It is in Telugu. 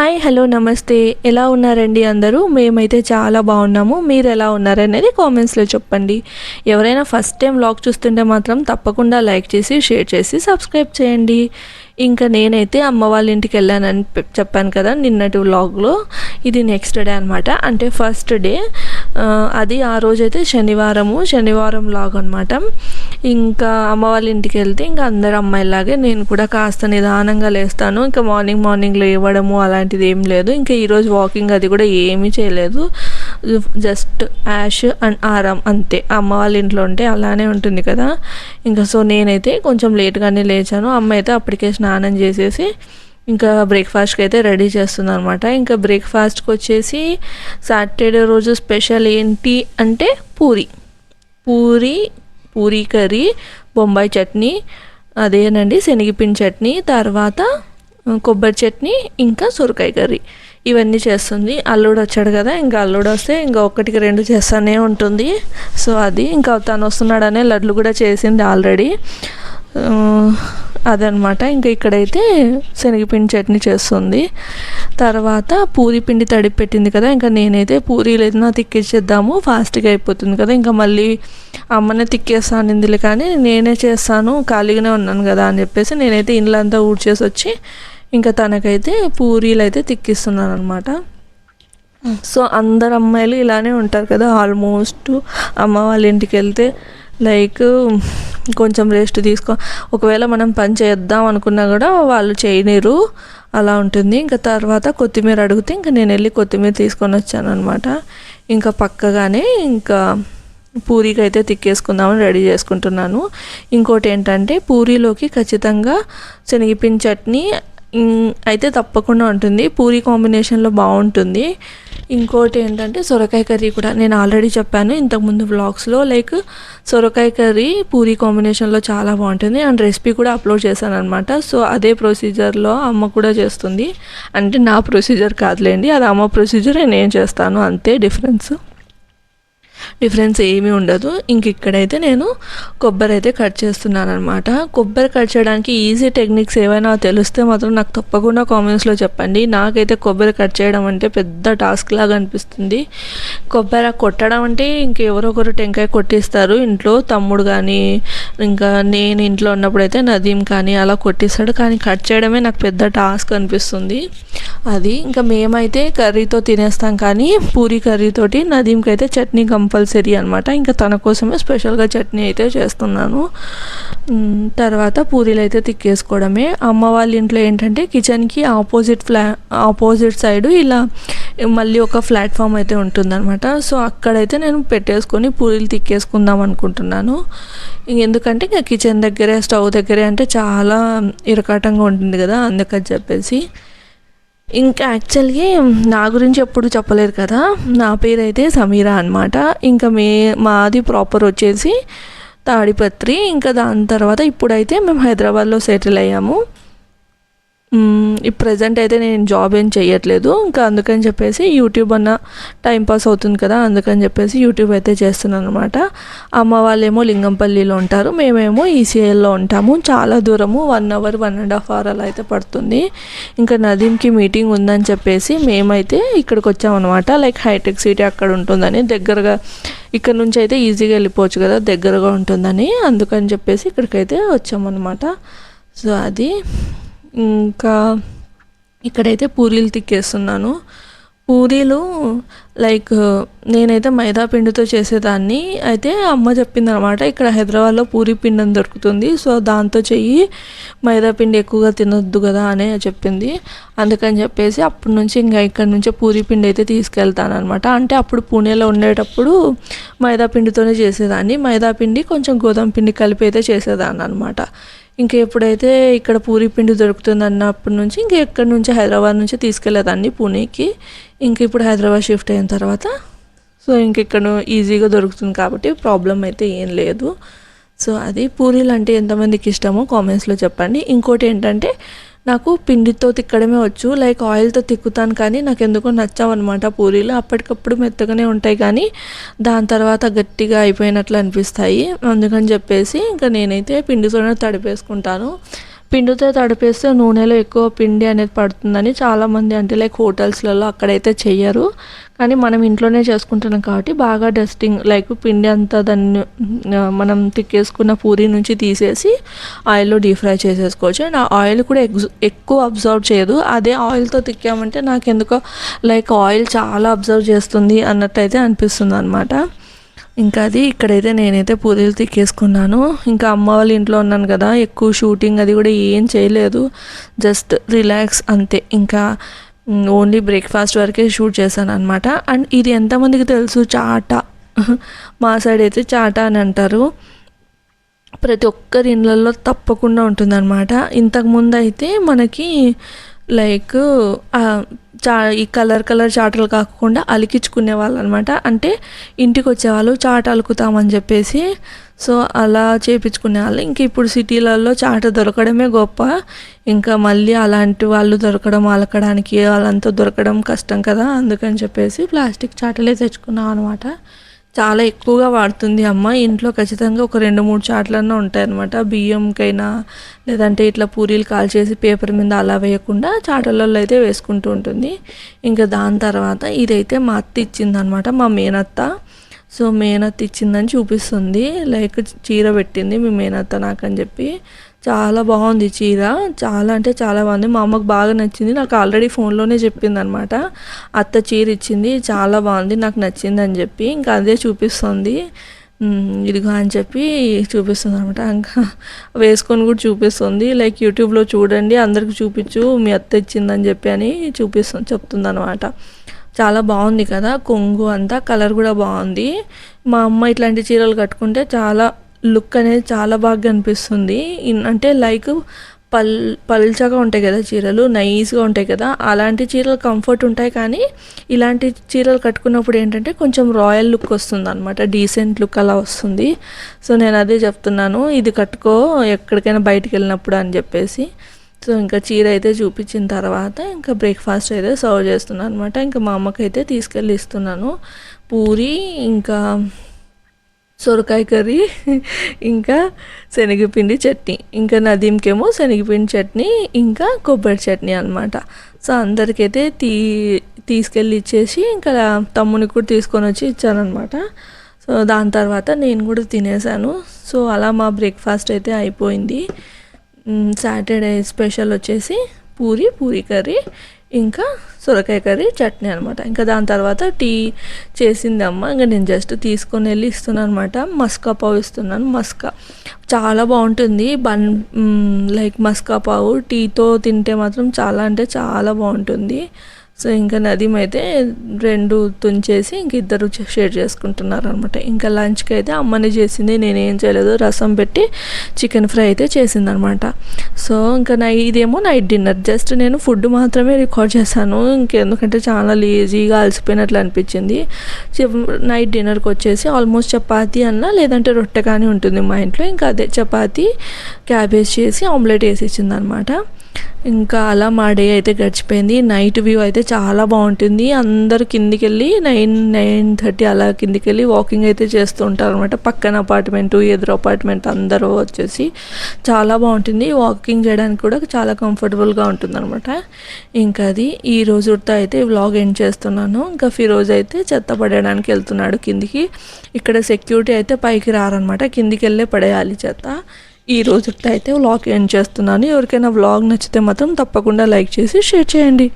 హాయ్ హలో నమస్తే. ఎలా ఉన్నారండి అందరూ? మేమైతే చాలా బాగున్నాము. మీరు ఎలా ఉన్నారనేది కామెంట్స్లో చెప్పండి. ఎవరైనా ఫస్ట్ టైం వ్లాగ్ చూస్తుంటే మాత్రం తప్పకుండా లైక్ చేసి షేర్ చేసి సబ్స్క్రైబ్ చేయండి. ఇంకా నేనైతే అమ్మ వాళ్ళ ఇంటికి వెళ్ళానని చెప్పాను కదా నిన్నటి వ్లాగ్లో. ఇది నెక్స్ట్ డే అనమాట అంటే ఫస్ట్ డే. అది ఆ రోజైతే శనివారము శనివారం లాగ్ అనమాట ఇంకా అమ్మ వాళ్ళ ఇంటికి వెళ్తే ఇంకా అందరు అమ్మాయిలాగే నేను కూడా కాస్త నిదానంగా లేస్తాను. ఇంకా మార్నింగ్ మార్నింగ్ లేవడము అలాంటిది ఏం లేదు. ఇంకా ఈరోజు వాకింగ్ అది కూడా ఏమీ చేయలేదు. జస్ట్ యాష్ అండ్ ఆరాం అంతే. అమ్మ వాళ్ళ ఇంట్లో ఉంటే అలానే ఉంటుంది కదా. ఇంకా సో నేనైతే కొంచెం లేట్గానే లేచాను. అమ్మ అయితే అప్పటికే స్నానం చేసేసి ఇంకా బ్రేక్ఫాస్ట్కి అయితే రెడీ చేస్తుంది అనమాట ఇంకా బ్రేక్ఫాస్ట్కి వచ్చేసి సాటర్డే రోజు స్పెషల్ ఏంటి అంటే పూరి. పూరి పూరి కర్రీ బొంబాయి చట్నీ అదేనండి శనగపిండి చట్నీ తర్వాత కొబ్బరి చట్నీ ఇంకా సొరకాయ కర్రీ. ఇవన్నీ చేస్తుంది. అల్లుడు వచ్చాడు కదా ఇంకా అల్లుడు వస్తే ఇంకా ఒకటికి రెండు చేస్తానే ఉంటుంది. సో అది ఇంకా తను వస్తున్నాడనే లడ్లు కూడా చేసింది ఆల్రెడీ. అదనమాట. ఇంకా ఇక్కడైతే శనగపిండి చట్నీ చేస్తుంది. తర్వాత పూరి పిండి తడిపి పెట్టింది కదా ఇంకా నేనైతే పూరీలు ఏదైనా తిక్కిచ్చేద్దాము ఫాస్ట్గా అయిపోతుంది కదా ఇంకా మళ్ళీ అమ్మనే తిక్కేస్తాను ఇందులో కానీ నేనే చేస్తాను ఖాళీగానే ఉన్నాను కదా అని చెప్పేసి నేనైతే ఇండ్లంతా ఊడ్చేసి వచ్చి ఇంకా తనకైతే పూరీలు అయితే తిక్కిస్తున్నాను అనమాట సో అందరు అమ్మాయిలు ఇలానే ఉంటారు కదా ఆల్మోస్ట్ అమ్మ వాళ్ళ ఇంటికి వెళ్తే లైక్ కొంచెం రెస్ట్ తీసుకో. ఒకవేళ మనం పని చేద్దాం అనుకున్నా కూడా వాళ్ళు చేయనిరు. అలా ఉంటుంది. ఇంకా తర్వాత కొత్తిమీర అడిగితే ఇంకా నేను వెళ్ళి కొత్తిమీర తీసుకొని వచ్చాను అనమాట ఇంకా పక్కగానే ఇంకా పూరీకి అయితే తిక్కేసుకుందామని రెడీ చేసుకుంటున్నాను. ఇంకోటి ఏంటంటే పూరీలోకి ఖచ్చితంగా శనగపిండి చట్నీ అయితే తప్పకుండా ఉంటుంది. పూరి కాంబినేషన్లో బాగుంటుంది. ఇంకోటి ఏంటంటే సొరకాయ కర్రీ కూడా నేను ఆల్రెడీ చెప్పాను ఇంతకుముందు వ్లాగ్స్లో లైక్ సొరకాయ కర్రీ పూరి కాంబినేషన్లో చాలా బాగుంటుంది. అండ్ రెసిపీ కూడా అప్లోడ్ చేశాను అనమాట సో అదే ప్రొసీజర్లో అమ్మ కూడా చేస్తుంది. అంటే నా ప్రొసీజర్ కాదులేండి. అది అమ్మ ప్రొసీజర్ నేను చేస్తాను. అంతే డిఫరెన్స్ డిఫరెన్స్ ఏమీ ఉండదు. ఇంక ఇక్కడైతే నేను కొబ్బరి అయితే కట్ చేస్తున్నాను అనమాట కొబ్బరి కట్ చేయడానికి ఈజీ టెక్నిక్స్ ఏవైనా తెలిస్తే మాత్రం నాకు తప్పకుండా కామెంట్స్లో చెప్పండి. నాకైతే కొబ్బరి కట్ చేయడం అంటే పెద్ద టాస్క్ లాగా అనిపిస్తుంది. కొబ్బరి కొట్టడం అంటే ఇంకెవరో ఒకరు టెంకాయ కొట్టిస్తారు. ఇంట్లో తమ్ముడు కానీ ఇంకా నేను ఇంట్లో ఉన్నప్పుడైతే నదీం కానీ అలా కొట్టిస్తాడు. కానీ కట్ చేయడమే నాకు పెద్ద టాస్క్ అనిపిస్తుంది. అది. ఇంకా మేమైతే కర్రీతో తినేస్తాం కానీ పూరి కర్రీతోటి నదీంకి అయితే చట్నీ కంపల్సరీ అనమాట ఇంకా తన కోసమే స్పెషల్గా చట్నీ అయితే చేస్తున్నాను. తర్వాత పూరీలు అయితే తిక్కేసుకోవడమే. అమ్మ వాళ్ళ ఇంట్లో ఏంటంటే కిచెన్కి ఆపోజిట్ ఫ్లా ఆపోజిట్ సైడ్ ఇలా మళ్ళీ ఒక ప్లాట్ఫామ్ అయితే ఉంటుందన్నమాట. సో అక్కడైతే నేను పెట్టేసుకొని పూరీలు తిక్కేసుకుందాం అనుకుంటున్నాను. ఎందుకంటే ఇంకా కిచెన్ దగ్గరే స్టవ్ దగ్గరే అంటే చాలా ఇరకాటంగా ఉంటుంది కదా అందుకని చెప్పేసి. ఇంకా యాక్చువల్గా నా గురించి ఎప్పుడు చెప్పలేదు కదా. నా పేరు అయితే సమీరా అనమాట ఇంకా మే మాది ప్రాపర్ వచ్చేసి తాడిపత్రి. ఇంకా దాని తర్వాత ఇప్పుడైతే మేము హైదరాబాద్లో సెటిల్ అయ్యాము. ఈ ప్రజెంట్ అయితే నేను జాబ్ ఏం చేయట్లేదు ఇంకా అందుకని చెప్పేసి యూట్యూబ్ అన్న టైం పాస్ అవుతుంది కదా అందుకని చెప్పేసి యూట్యూబ్ అయితే చేస్తున్నాను అనమాట అమ్మ వాళ్ళేమో లింగంపల్లిలో ఉంటారు మేమేమో ఈసీఐలో ఉంటాము. చాలా దూరము one hour one and half hour అలా అయితే పడుతుంది. ఇంకా నదీంకి మీటింగ్ ఉందని చెప్పేసి మేమైతే ఇక్కడికి వచ్చామన్నమాట. లైక్ హైటెక్ సిటీ అక్కడ ఉంటుందని దగ్గరగా ఇక్కడ నుంచి అయితే ఈజీగా వెళ్ళిపోవచ్చు కదా దగ్గరగా ఉంటుందని. అందుకని చెప్పేసి ఇక్కడికైతే వచ్చామన్నమాట. సో అది. ఇంకా ఇక్కడైతే పూరీలు తిక్కేస్తున్నాను. పూరీలు లైక్ నేనైతే మైదా పిండితో చేసేదాన్ని. అయితే అమ్మ చెప్పింది అనమాట ఇక్కడ హైదరాబాద్లో పూరి పిండి అని దొరుకుతుంది సో దాంతో చెయ్యి మైదా పిండి ఎక్కువగా తినొద్దు కదా అని చెప్పింది. అందుకని చెప్పేసి అప్పటి నుంచి ఇంకా ఇక్కడ నుంచే పూరి పిండి అయితే తీసుకెళ్తాను అనమాట అంటే అప్పుడు పూణేలో ఉండేటప్పుడు మైదా పిండితోనే చేసేదాన్ని. మైదా పిండి కొంచెం గోధుమ పిండి కలిపి అయితే చేసేదాన్ని అనమాట ఇంక ఎప్పుడైతే ఇక్కడ పూరి పిండి దొరుకుతుంది అన్నప్పటి నుంచి ఇంక ఎక్కడి నుంచి హైదరాబాద్ నుంచి తీసుకెళ్ళేదాన్ని పూణేకి. ఇంక ఇప్పుడు హైదరాబాద్ షిఫ్ట్ అయిన తర్వాత. సో ఇంక ఇక్కడ ఈజీగా దొరుకుతుంది కాబట్టి ప్రాబ్లం అయితే ఏం లేదు. సో అది పూరీలు అంటే ఎంతమందికి ఇష్టమో కామెంట్స్లో చెప్పండి. ఇంకోటి ఏంటంటే నాకు పిండితో తిక్కడమే వచ్చు లైక్ ఆయిల్తో తిక్కుతాను కానీ నాకు ఎందుకో నచ్చావన్నమాట పూరీలు. అప్పటికప్పుడు మెత్తగానే ఉంటాయి కానీ దాని తర్వాత గట్టిగా అయిపోయినట్లు అనిపిస్తాయి. అందుకని చెప్పేసి ఇంకా నేనైతే పిండితోనే తడిపేసుకుంటాను. పిండితో తడిపేస్తే నూనెలో ఎక్కువ పిండి అనేది పడుతుందని చాలామంది అంటే లైక్ హోటల్స్లలో అక్కడైతే చెయ్యరు. కానీ మనం ఇంట్లోనే చేసుకుంటున్నాం కాబట్టి బాగా డస్టింగ్ లైక్ పిండి అంతా దాన్ని మనం తిక్కేసుకున్న పూరి నుంచి తీసేసి ఆయిల్లో డీప్ ఫ్రై చేసేసుకోవచ్చు. అండ్ ఆ ఆయిల్ కూడా ఎక్కువ అబ్జర్వ్ చేయదు. అదే ఆయిల్తో తిక్కామంటే నాకు ఎందుకో లైక్ ఆయిల్ చాలా అబ్జర్వ్ చేస్తుంది అన్నట్టయితే అనిపిస్తుంది అనమాట ఇంకా అది ఇక్కడైతే నేనైతే పూరీలు తిక్కేసుకున్నాను. ఇంకా అమ్మ వాళ్ళ ఇంట్లో ఉన్నాను కదా ఎక్కువ షూటింగ్ అది కూడా ఏం చేయలేదు. జస్ట్ రిలాక్స్ అంతే. ఇంకా ఓన్లీ బ్రేక్ఫాస్ట్ వరకే షూట్ చేశాను అనమాట అండ్ ఇది ఎంతమందికి తెలుసు? చాట. మా సైడ్ అయితే చాట అని అంటారు. ప్రతి ఒక్కరి ఇళ్ళల్లో తప్పకుండా ఉంటుందన్నమాట. ఇంతకుముందు అయితే మనకి లైక్ చా ఈ కలర్ కలర్ చాటలు కాకుండా అలికించుకునే వాళ్ళు అనమాట అంటే ఇంటికి వచ్చేవాళ్ళు చాట అలుకుతామని చెప్పేసి సో అలా చేపించుకునే వాళ్ళు. ఇంక ఇప్పుడు సిటీలలో చాట దొరకడమే గొప్ప. ఇంకా మళ్ళీ అలాంటి వాళ్ళు దొరకడం అలకడానికి వాళ్ళంతా దొరకడం కష్టం కదా. అందుకని చెప్పేసి ప్లాస్టిక్ చాటలే తెచ్చుకున్నాం అనమాట చాలా ఎక్కువగా వాడుతుంది అమ్మ. ఇంట్లో ఖచ్చితంగా ఒక రెండు మూడు చాట్లన్నా ఉంటాయన్నమాట. బియ్యంకైనా లేదంటే ఇట్లా పూరీలు కాల్చేసి పేపర్ మీద అలా వేయకుండా చాటలలో అయితే వేసుకుంటూ ఉంటుంది. ఇంకా దాని తర్వాత ఇదైతే మా అత్త ఇచ్చిందనమాట మా మేనత్త. సో మేనత్త ఇచ్చిందని చూపిస్తుంది. లైక్ చీర పెట్టింది మీ మేనత్త నాకని చెప్పి. చాలా బాగుంది చీర. చాలా అంటే చాలా బాగుంది. మా అమ్మకు బాగా నచ్చింది. నాకు ఆల్రెడీ ఫోన్లోనే చెప్పింది అనమాట అత్త చీర ఇచ్చింది. చాలా బాగుంది. నాకు నచ్చింది అని చెప్పి ఇంకా అదే చూపిస్తుంది. ఇదిగో అని చెప్పి చూపిస్తుంది అనమాట ఇంకా వేసుకొని కూడా చూపిస్తుంది. లైక్ యూట్యూబ్లో చూడండి. అందరికి చూపించు. మీ అత్త ఇచ్చిందని చెప్పి అని చూపిస్తుంది చెప్తుంది అనమాట చాలా బాగుంది కదా. కొంగు అంతా కలర్ కూడా బాగుంది. మా అమ్మ ఇట్లాంటి చీరలు కట్టుకుంటే చాలా లుక్ అనేది చాలా బాగా అనిపిస్తుంది అంటే లైక్ పల్ పల్చగా ఉంటాయి కదా చీరలు నైస్గా ఉంటాయి కదా అలాంటి చీరలు కంఫర్ట్ ఉంటాయి కానీ ఇలాంటి చీరలు కట్టుకున్నప్పుడు ఏంటంటే కొంచెం రాయల్ లుక్ వస్తుంది అనమాట డీసెంట్ లుక్ అలా వస్తుంది. సో నేను అదే చెప్తున్నాను ఇది కట్టుకో ఎక్కడికైనా బయటికి వెళ్ళినప్పుడు అని చెప్పేసి. సో ఇంకా చీర అయితే చూపించిన తర్వాత ఇంకా బ్రేక్ఫాస్ట్ అయితే సర్వ్ చేస్తున్నాను అనమాట ఇంకా మా అమ్మకైతే తీసుకెళ్ళి ఇస్తున్నాను. పూరి ఇంకా సొరకాయ కర్రీ ఇంకా శనగపిండి చట్నీ ఇంకా నదీంకేమో శనగపిండి చట్నీ ఇంకా కొబ్బరి చట్నీ అనమాట సో అందరికైతే తీ తీసుకెళ్ళి ఇచ్చేసి ఇంకా తమ్ముని కూడా తీసుకొని వచ్చి ఇచ్చానమాట సో దాని తర్వాత నేను కూడా తినేసాను. సో అలా మా బ్రేక్ఫాస్ట్ అయితే అయిపోయింది. సాటర్డే స్పెషల్ వచ్చేసి పూరి పూరి కర్రీ ఇంకా సొరకాయ కర్రీ చట్నీ అనమాట ఇంకా దాని తర్వాత టీ చేసింది అమ్మ ఇంకా నేను జస్ట్ తీసుకొని వెళ్ళి ఇస్తున్నాను అనమాట మస్కా పావు ఇస్తున్నాను. మస్కా చాలా బాగుంటుంది. బన్ లైక్ మస్కా పావు టీతో తింటే మాత్రం చాలా అంటే చాలా బాగుంటుంది. సో ఇంకా నదీమ్ అయితే రెండు తుంచేసి ఇంక ఇద్దరు షేర్ చేసుకుంటున్నారు అనమాట ఇంకా లంచ్కి అయితే అమ్మని చేసింది నేనేం చేయలేదు రసం పెట్టి చికెన్ ఫ్రై అయితే చేసిందనమాట సో ఇంకా నా ఇదేమో నైట్ డిన్నర్. జస్ట్ నేను ఫుడ్ మాత్రమే రికార్డ్ చేశాను ఇంకెందుకంటే చాలా లేజీగా అలసిపోయినట్లు అనిపించింది. నైట్ డిన్నర్కి వచ్చేసి ఆల్మోస్ట్ చపాతీ అన్న లేదంటే రొట్టె కానీ ఉంటుంది మా ఇంట్లో. ఇంకా అదే చపాతీ క్యాబేజ్ చేసి ఆమ్లెట్ వేసి ఇచ్చిందనమాట ఇంకా అలా మా డే అయితే గడిచిపోయింది. నైట్ వ్యూ అయితే చాలా బాగుంటుంది. అందరు కిందికి వెళ్ళి నైన్ నైన్ థర్టీ అలా కిందికి వెళ్ళి వాకింగ్ అయితే చేస్తూ ఉంటారు అనమాట పక్కన అపార్ట్మెంట్ ఎదురు అపార్ట్మెంట్ అందరూ వచ్చేసి చాలా బాగుంటుంది. వాకింగ్ చేయడానికి కూడా చాలా కంఫర్టబుల్గా ఉంటుంది అనమాట ఇంకా అది ఈ రోజుతో అయితే వ్లాగ్ ఎండ్ చేస్తున్నాను. ఇంకా ఫిరోజ్ అయితే చెత్త పడేయడానికి వెళ్తున్నాడు కిందికి. ఇక్కడ సెక్యూరిటీ అయితే పైకి రారనమాట కిందికి వెళ్ళే పడేయాలి చెత్త. ఈ రోజుతో అయితే వ్లాగ్ ఎండ్ చేస్తున్నాను. ఎవరికైనా వ్లాగ్ నచ్చితే మాత్రం తప్పకుండా లైక్ చేసి షేర్ చేయండి.